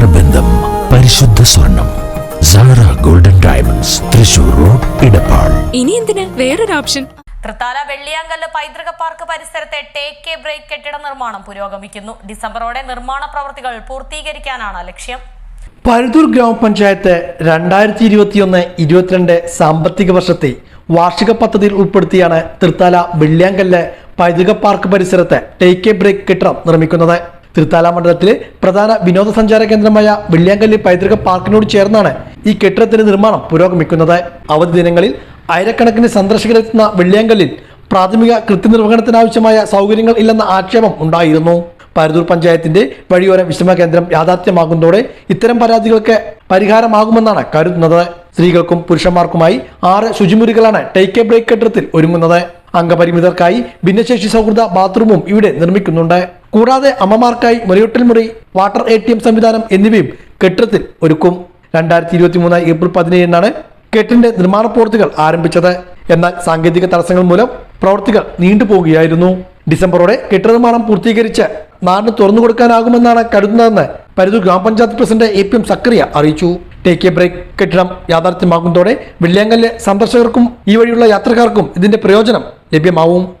നേത്രബന്ധം പരിശുദ്ധ സ്വർണം Sara golden diamonds Thrissur road Edappal ഇനി എന്തിന്? വേറൊരു ഓപ്ഷൻ തൃത്താല വെള്ളിയാങ്കല്ല് പൈതൃക പാർക്ക് പരിസരത്തെ ടേക്ക് എ ബ്രേക്ക് കെട്ടിട നിർമ്മാണം പുരോഗമിക്കുന്നു. ഡിസംബറോടെ നിർമ്മാണ പ്രവൃത്തികൾ പൂർത്തീകരിക്കാനാണ് ലക്ഷ്യം. പരുതൂർ ഗ്രാമപഞ്ചായത്ത് രണ്ടായിരത്തി ഇരുപത്തിയൊന്ന് ഇരുപത്തിരണ്ട് സാമ്പത്തിക വർഷത്തെ വാർഷിക പദ്ധതിയിൽ ഉൾപ്പെടുത്തിയാണ് തൃത്താല വെള്ളിയാങ്കല്ല് പൈതൃക പാർക്ക് പരിസരത്ത് ടേക്ക് എ ബ്രേക്ക് കെട്ടിടം നിർമ്മിക്കുന്നത്. തൃത്താല മണ്ഡലത്തിലെ പ്രധാന വിനോദസഞ്ചാര കേന്ദ്രമായ വെള്ളിയാങ്കല്ലി പൈതൃക പാർക്കിനോട് ചേർന്നാണ് ഈ കെട്ടിടത്തിന്റെ നിർമ്മാണം പുരോഗമിക്കുന്നത്. അവധി ദിനങ്ങളിൽ ആയിരക്കണക്കിന് സന്ദർശകരെത്തുന്ന വെള്ളിയാങ്കല്ലിൽ പ്രാഥമിക കൃത്യനിർവഹണത്തിനാവശ്യമായ സൗകര്യങ്ങൾ ഇല്ലെന്ന ആക്ഷേപം ഉണ്ടായിരുന്നു. പരതൂർ പഞ്ചായത്തിന്റെ വഴിയോര വിശ്രമ കേന്ദ്രം യാഥാർത്ഥ്യമാകുന്നതോടെ ഇത്തരം പരാതികൾക്ക് പരിഹാരമാകുമെന്നാണ് കരുതുന്നത്. സ്ത്രീകൾക്കും പുരുഷന്മാർക്കുമായി ആറ് ശുചിമുറികളാണ് ടേക്ക് എ ബ്രേക്ക് കെട്ടിടത്തിൽ ഒരുങ്ങുന്നത്. അംഗപരിമിതർക്കായി ഭിന്നശേഷി സൗഹൃദ ബാത്റൂമും ഇവിടെ നിർമ്മിക്കുന്നുണ്ട്. കൂടാതെ അമ്മമാർക്കായി മുറിയൊട്ടൽ മുറി വാട്ടർ എ ടി എം സംവിധാനം എന്നിവയും കെട്ടിടത്തിൽ ഒരുക്കും. രണ്ടായിരത്തി ഇരുപത്തി മൂന്ന് ഏപ്രിൽ പതിനേഴിനാണ് കെട്ടിന്റെ നിർമ്മാണ പ്രവൃത്തികൾ ആരംഭിച്ചത്. എന്നാൽ സാങ്കേതിക തടസ്സങ്ങൾ മൂലം പ്രവൃത്തികൾ നീണ്ടുപോകുകയായിരുന്നു ഡിസംബറോടെ കെട്ടിട നിർമ്മാണം പൂർത്തീകരിച്ച് നാടിന് തുറന്നു കൊടുക്കാനാകുമെന്നാണ് കരുതുന്നതെന്ന് പരുതൂർ ഗ്രാമപഞ്ചായത്ത് president A P M Zakariya അറിയിച്ചു. Take a break. കെട്ടിടം യാഥാർത്ഥ്യമാകുന്നതോടെ വെള്ളിയാങ്കല്ല് സന്ദർശകർക്കും ഈ വഴിയുള്ള യാത്രക്കാർക്കും ഇതിന്റെ പ്രയോജനം 你别毛疯